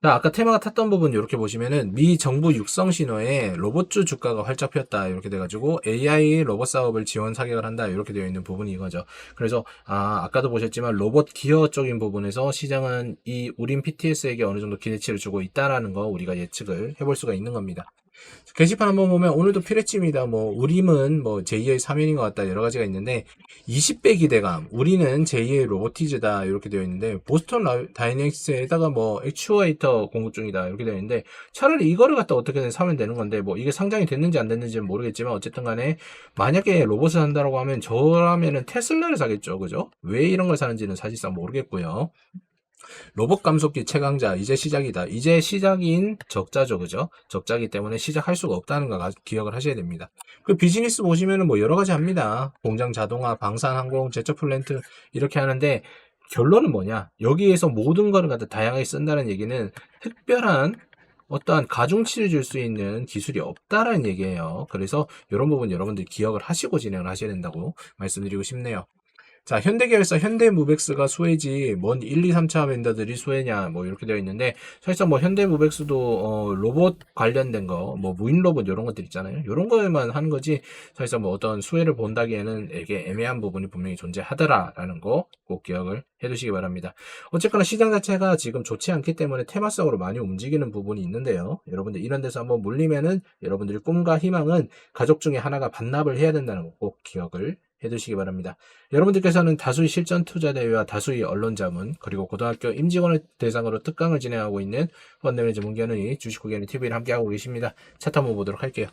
자, 아까 테마가 탔던 부분 이렇게 보시면은 미 정부 육성 신호에 로봇주 주가가 활짝 폈다 이렇게 돼가지고 AI 로봇 사업을 지원 사격을 한다 이렇게 되어 있는 부분이 이거죠. 그래서 아 아까도 보셨지만 로봇 기어 쪽인 부분에서 시장은 이 우린 PTS에게 어느 정도 기대치를 주고 있다라는 거 우리가 예측을 해볼 수가 있는 겁니다. 게시판 한번 보면 오늘도 피레침이다. 뭐 우림은 뭐 제2의 사면인 것 같다. 여러 가지가 있는데 20배 기대감. 우리는 제2의 로보티즈다. 이렇게 되어 있는데 보스턴 라- 다이내믹스에다가 뭐 액추에이터 공급 중이다. 이렇게 되어 있는데 차라리 이거를 갖다 어떻게든 사면 되는 건데 뭐 이게 상장이 됐는지 안 됐는지는 모르겠지만 어쨌든 간에 만약에 로봇을 산다라고 하면 저라면은 테슬라를 사겠죠. 그죠? 왜 이런 걸 사는지는 사실상 모르겠고요. 로봇 감속기 최강자 이제 시작이다. 이제 시작인 적자죠, 그죠? 적자기 때문에 시작할 수가 없다는 거 가- 기억을 하셔야 됩니다. 그 비즈니스 보시면은 뭐 여러 가지 합니다. 공장 자동화, 방산 항공, 제철 플랜트 이렇게 하는데 결론은 뭐냐? 여기에서 모든 거를 갖다 다양하게 쓴다는 얘기는 특별한 어떠한 가중치를 줄 수 있는 기술이 없다라는 얘기예요. 그래서 이런 부분 여러분들이 기억을 하시고 진행을 하셔야 된다고 말씀드리고 싶네요. 자, 현대계열사 현대무벡스가 수혜지 뭔 1, 2, 3차 벤더들이 수혜냐 뭐 이렇게 되어 있는데 사실상 뭐 현대무벡스도 어, 로봇 관련된 거, 뭐 무인 로봇 이런 것들 있잖아요. 이런 거에만 하는 거지 사실상 뭐 어떤 수혜를 본다기에는 이게 애매한 부분이 분명히 존재하더라라는 거 꼭 기억을 해두시기 바랍니다. 어쨌거나 시장 자체가 지금 좋지 않기 때문에 테마성으로 많이 움직이는 부분이 있는데요. 여러분들 이런 데서 한번 물리면은 여러분들의 꿈과 희망은 가족 중에 하나가 반납을 해야 된다는 거 꼭 기억을 해두시기 바랍니다. 여러분들께서는 다수의 실전 투자 대회와 다수의 언론 자문 그리고 고등학교 임직원을 대상으로 특강을 진행하고 있는 펀드매니저 문견의 주식 고객님 TV를 함께하고 계십니다. 차트 한번 보도록 할게요.